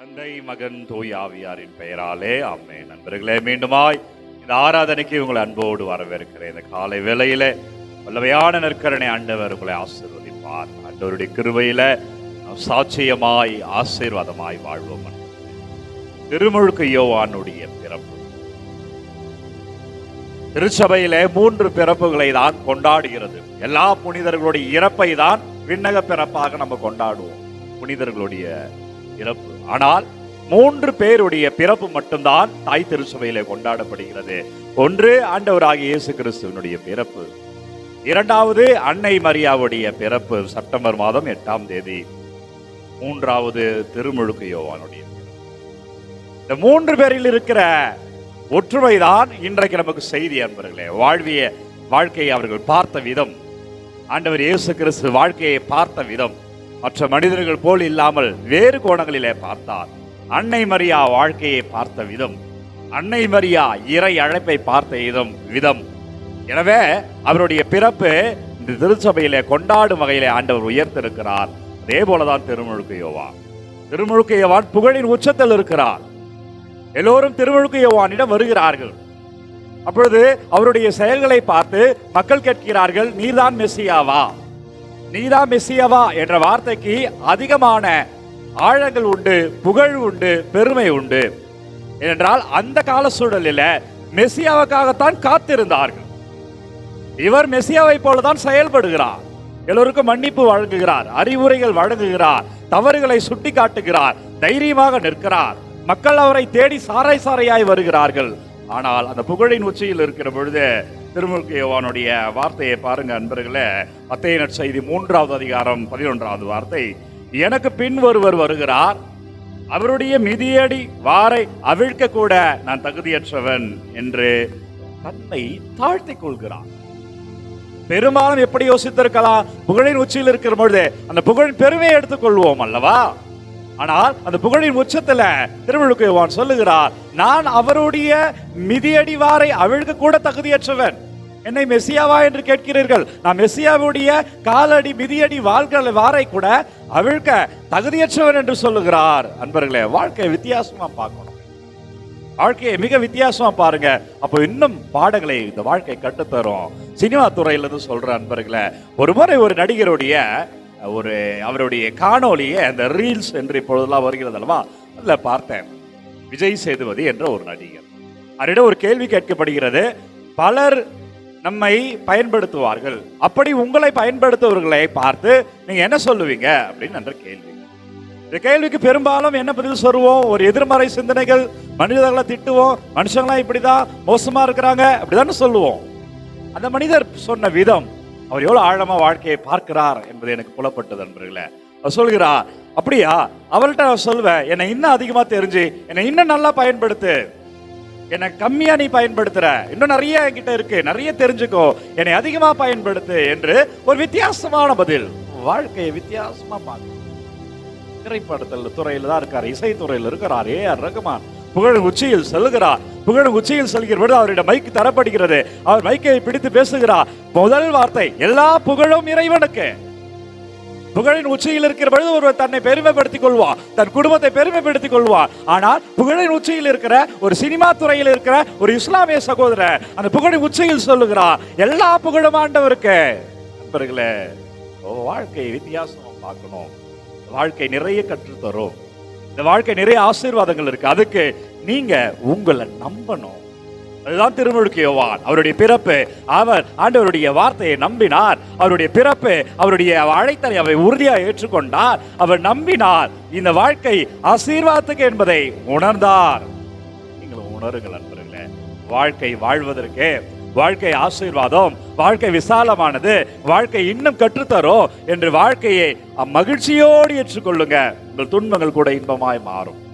தந்தை மகன் தூய் ஆவியாரின் பெயராலே அம்மே நண்பர்களே மீண்டுமாய் இந்த ஆராதனைக்கு உங்களை அன்போடு வரவேற்கிறேன். இந்த காலை வேளையில வல்லவையான நற்கரணை ஆண்டவர் உங்களை ஆசீர்வதிப்பார். ஆண்டவருடைய கிருவையில சாட்சியமாய் ஆசீர்வாதமாய் வாழ்வோம். திருமுழுக்கு யோவானுடைய பிறப்பு. திருச்சபையில மூன்று பிறப்புகளை தான் கொண்டாடுகிறது. எல்லா புனிதர்களுடைய இறப்பை தான் விண்ணக பிறப்பாக நம்ம கொண்டாடுவோம். புனிதர்களுடைய இறப்பு ஆனால் மூன்று பேருடைய பிறப்பு மட்டும்தான் தாய் திருச்சபையிலே கொண்டாடப்படுகிறது. ஒன்று ஆண்டவராகிய இயேசு கிறிஸ்துவனுடைய பிறப்பு. இரண்டாவது அன்னை மரியாவுடைய பிறப்பு செப்டம்பர் மாதம் எட்டாம் தேதி. மூன்றாவது திருமுழுக்கு யோவானுடைய இந்த மூன்று பேரில் இருக்கிற ஒற்றுமைதான் இன்றைக்கு நமக்கு செய்தி அன்பர்களே. வாழ்விய வாழ்க்கையை அவர்கள் பார்த்த விதம் ஆண்டவர் இயேசு கிறிஸ்து வாழ்க்கையை பார்த்த விதம். மற்ற மனிதர்கள் போல் இல்லாமல் வேறு கோணங்களிலே பார்த்தார். அன்னை மரியா வாழ்க்கையை பார்த்த விதம் அன்னை மரியா இறை அழைப்பை பார்த்த விதம் விதம். எனவே அவருடைய பிறப்பு இந்த திருச்சபையிலே கொண்டாடும் வகையிலே ஆண்டவர் உயர்த்திருக்கிறார். அதே போலதான் திருமுழுக்கு யோவான். திருமுழுக்கு யோவான் புகழின் உச்சத்தில் இருக்கிறார். எல்லோரும் திருமுழுக்கு யோவானிடம் வருகிறார்கள். அப்பொழுது அவருடைய செயல்களை பார்த்து மக்கள் கேட்கிறார்கள் நீதான் மெஸ்ஸியாவா நீதான் மெஸ்ஸியாவா என்ற வார்த்தைக்கு அதிகமான ஆழங்கள் உண்டு புகழ் உண்டு பெருமை உண்டு. ஏனென்றால் அந்த கால சூழலில் மெஸ்ஸியாவுக்காகத்தான் காத்திருந்தார்கள். இவர் மெஸ்ஸியாவை போலதான் செயல்படுகிறார். எல்லோருக்கும் மன்னிப்பு வழங்குகிறார் அறிவுரைகள் வழங்குகிறார் தவறுகளை சுட்டி காட்டுகிறார் தைரியமாக நிற்கிறார். மக்கள் அவரை தேடி சாறை சாறையாய் வருகிறார்கள். ஆனால் அந்த புகழின் உச்சியில் இருக்கிற பொழுது திருமுழுக்கு வார்த்தையை பாருங்க அன்பர்களே. மத்திய நற்செய்தி மூன்றாவது அதிகாரம் பதினொன்றாவது வார்த்தை. எனக்கு பின் ஒருவர் வருகிறார். அவருடைய மிதியடி வாரை அவிழ்க்க கூட நான் தகுதியற்றவன் என்று தன்னை தாழ்த்திக் கொள்கிறார் பெரும்பாலும் எப்படி யோசித்திருக்கலாம்? புகழின் உச்சியில் இருக்கிற பொழுது அந்த புகழின் பெருமையை எடுத்துக்கொள்வோம் அல்லவா? ஆனால் அந்த புகழின் உச்சத்துல திருவள்ளுக்கு யோவான் சொல்லுகிறார் நான் அவருடைய மிதியடிவாரை அவிழ்க்க கூட தகுதியற்றவன். என்னை மெஸ்ஸியாவா என்று கேட்கிறீர்கள். நான் மெஸ்ஸியாவுடைய காலடி மிதியடி வாழ்களை வாரை கூட அவிழ்க்க தகுதியற்றவன் என்று சொல்லுகிறார். அன்பர்களே வாழ்க்கையை வித்தியாசமா பார்க்கணும். வாழ்க்கையை மிக வித்தியாசமா பாருங்க. அப்போ இன்னும் பாடங்களை இந்த வாழ்க்கை கட்டுத்தரும் சினிமா துறையில இருந்து சொல்ற அன்பர்களே. ஒரு முறை ஒரு நடிகருடைய ஒரு அவருடைய காணொளியை அந்த ரீல்ஸ் என்று இப்பொழுதெல்லாம் வருகிறது அல்லவா? அதில் பார்த்தேன். விஜய் சேதுபதி என்ற ஒரு நடிகர். அவரிடம் ஒரு கேள்வி கேட்கப்படுகிறது. பலர் நம்மை பயன்படுத்துவார்கள். அப்படி உங்களை பயன்படுத்துவர்களை பார்த்து நீங்கள் என்ன சொல்லுவீங்க? அப்படின்னு என்ற கேள்வி. இந்த கேள்விக்கு பெரும்பாலும் என்ன பதில் சொல்லுவோம்? ஒரு எதிர்மறை சிந்தனைகள் மனிதர்களை திட்டுவோம். மனுஷங்களாம் இப்படிதான் மோசமா இருக்கிறாங்க. அப்படிதானே சொல்லுவோம். அந்த மனிதர் சொன்ன விதம் அவர் எவ்வளோ ஆழமாக வாழ்க்கையை பார்க்கிறார் என்பது எனக்கு புலப்பட்டது நண்பர்களே. அவர் சொல்கிறா அப்படியா அவள்கிட்ட நான் சொல்லுவேன் என்னை இன்னும் அதிகமாக தெரிஞ்சு என்னை இன்னும் நல்லா பயன்படுத்து. என்னை கம்மியாக நீ பயன்படுத்துற. இன்னும் நிறைய என்கிட்ட இருக்கு நிறைய தெரிஞ்சுக்கோ. என்னை அதிகமாக பயன்படுத்து என்று ஒரு வித்தியாசமான பதில். வாழ்க்கையை வித்தியாசமாக பார்க்க திரைப்படத்தில் துறையில் தான் இருக்கார் இசைத்துறையில் இருக்கிறார் ஏ ஆர் ரகுமான். புகழ் உச்சியில் செல்கிறார் புகழும் உச்சியில் செல்கிற பொழுது அவருடைய மைக் தரப்படுகிறது. அவர் மைக்கை பிடித்து பேசுகிறார். முதல் வார்த்தை எல்லா புகழும் இறைவனுக்கு. புகழின் உச்சியில் இருக்கிற பொழுது ஒருவர் தன்னை பெருமைப்படுத்திக் கொள்வார். தன் குடும்பத்தை பெருமைப்படுத்திக் கொள்வார். ஆனால் புகழின் உச்சியில் இருக்கிற ஒரு சினிமா துறையில் இருக்கிற ஒரு இஸ்லாமிய சகோதரர் அந்த புகழின் உச்சியில் சொல்லுகிறார். எல்லா புகழும் ஆண்டவருக்கு. நண்பர்களே வாழ்க்கை வாழ்க்கையை வித்தியாசமா பார்க்கணும். வாழ்க்கை நிறைய கற்றுத்தரும். இந்த வாழ்க்கை நிறைய ஆசீர்வாதங்கள் இருக்கு. அதுக்கு நீங்க உங்களை நம்பணும். அதுதான் திருமுழுக்கு யோவான். அவருடைய பிறப்பு அவர் ஆண்டவருடைய வார்த்தையை நம்பினார். அவருடைய பிறப்பு அவருடைய அழைத்தலை அவை உறுதியாக ஏற்றுக்கொண்டார். அவர் நம்பினார். இந்த வாழ்க்கை ஆசீர்வாதத்துக்கு என்பதை உணர்ந்தார். நீங்கள் உணருங்கள் நண்பர்களே. வாழ்க்கை வாழ்வதற்கு வாழ்க்கை ஆசீர்வாதம் வாழ்க்கை விசாலமானது வாழ்க்கை இன்னும் கற்றுத்தரும் என்று வாழ்க்கையை மகிழ்ச்சியோடு ஏற்றுக்கொள்ளுங்க. உங்கள் துன்பங்கள் கூட இன்பமாய் மாறும்.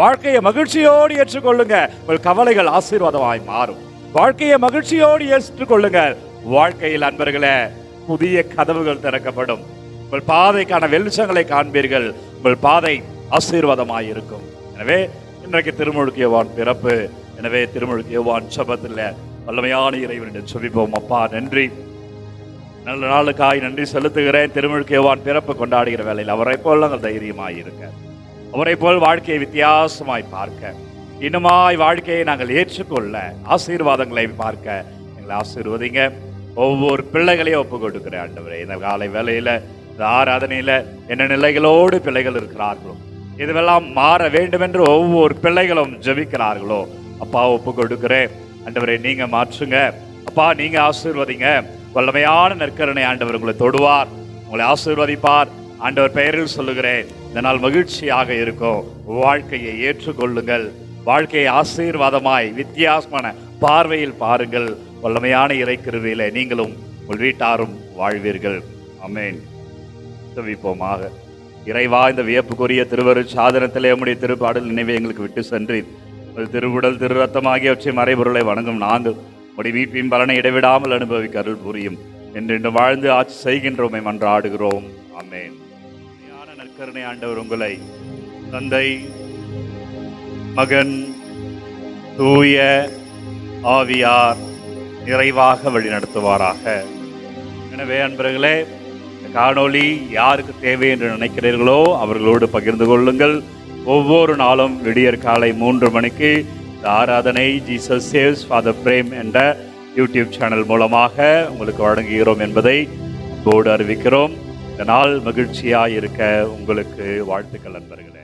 வாழ்க்கையை மகிழ்ச்சியோடு ஏற்றுக்கொள்ளுங்க. உங்கள் கவலைகள் ஆசீர்வாதமாய் மாறும். வாழ்க்கையை மகிழ்ச்சியோடு ஏற்றுக்கொள்ளுங்க. வாழ்க்கையில் அன்பர்களே புதிய கதவுகள் திறக்கப்படும். உங்கள் பாதைக்கான வெளிச்சங்களை காண்பீர்கள். உங்கள் பாதை ஆசீர்வாதமாய் இருக்கும். எனவே இன்றைக்கு திருமுழுக்கு யோவான் பிறப்பு. எனவே திருமுழுக்கு யோவான் சபத்தில் வல்லமையான இறைவனிடம் சொல்லிப்போம் அப்பா நன்றி. நல்ல நாளுக்காய் நன்றி செலுத்துகிறேன். திருமுழுக்கு யோவான் பிறப்பு கொண்டாடுகிற வேலையில் அவரை போல தைரியமாக இருக்கேன் அவரை போல் வாழ்க்கையை வித்தியாசமாய் பார்க்க இன்னுமாய் வாழ்க்கையை நாங்கள் ஏற்றுக்கொள்ள ஆசீர்வாதங்களை பார்க்க எங்களை ஆசீர்வதிங்க. ஒவ்வொரு பிள்ளைகளையும் ஒப்பு கொடுக்குற ஆண்டவரே இந்த காலை வேலையில் இந்த ஆராதனையில் என்ன நிலைகளோடு பிள்ளைகள் இருக்கிறார்களோ இதுவெல்லாம் மாற வேண்டும் என்று ஒவ்வொரு பிள்ளைகளும் ஜெபிக்கிறார்களோ அப்பா ஒப்பு கொடுக்குறேன் ஆண்டவரை நீங்கள் மாற்றுங்க. அப்பா நீங்கள் ஆசீர்வதிங்க. வல்லமையான நற்கரணை ஆண்டவர் உங்களை தொடுவார் உங்களை ஆசீர்வதிப்பார். ஆண்டவர் பெயரில் சொல்லுகிறேன் இந்த நாள் மகிழ்ச்சியாக இருக்கும். வாழ்க்கையை ஏற்றுக்கொள்ளுங்கள். வாழ்க்கையை ஆசீர்வாதமாய் வித்தியாசமான பார்வையில் பாருங்கள். வல்லமையான இறைக்கிருவியில நீங்களும் உங்கள் வீட்டாரும் வாழ்வீர்கள். அமேன் தவிப்போமாக இறைவா இந்த வியப்புக்குரிய திருவரு சாதனத்திலே உம்முடைய திருப்பாடல் நினைவை எங்களுக்கு விட்டு சென்று திருவுடல் திரு ரத்தம் ஆகியவற்றை மறைபொருளை வணங்கும் நாங்கள் உடைய மீட்பின் பலனை இடைவிடாமல் அனுபவிக்க அருள் புரியும். என்று வாழ்ந்து ஆட்சி செய்கின்றோமை மன்றாடுகிறோம் அமேன் கருணை ஆண்டவர் உங்களை. தந்தை மகன் தூய ஆவியார் நிறைவாக வழிநடத்துவாராக எனவே அன்பர்களே காணொளி யாருக்கு தேவை என்று நினைக்கிறீர்களோ அவர்களோடு பகிர்ந்து கொள்ளுங்கள். ஒவ்வொரு நாளும் விடியற் காலை மூன்று மணிக்கு இந்த ஆராதனை ஜீசஸ் சேவ்ஸ் ஃபாதர் பிரேம் என்ற யூடியூப் சேனல் மூலமாக உங்களுக்கு வழங்குகிறோம் என்பதை போர்டு அறிவிக்கிறோம். இந்த நாள் மகிழ்ச்சியாக இருக்க உங்களுக்கு வாழ்த்துக்கள் நண்பர்களே.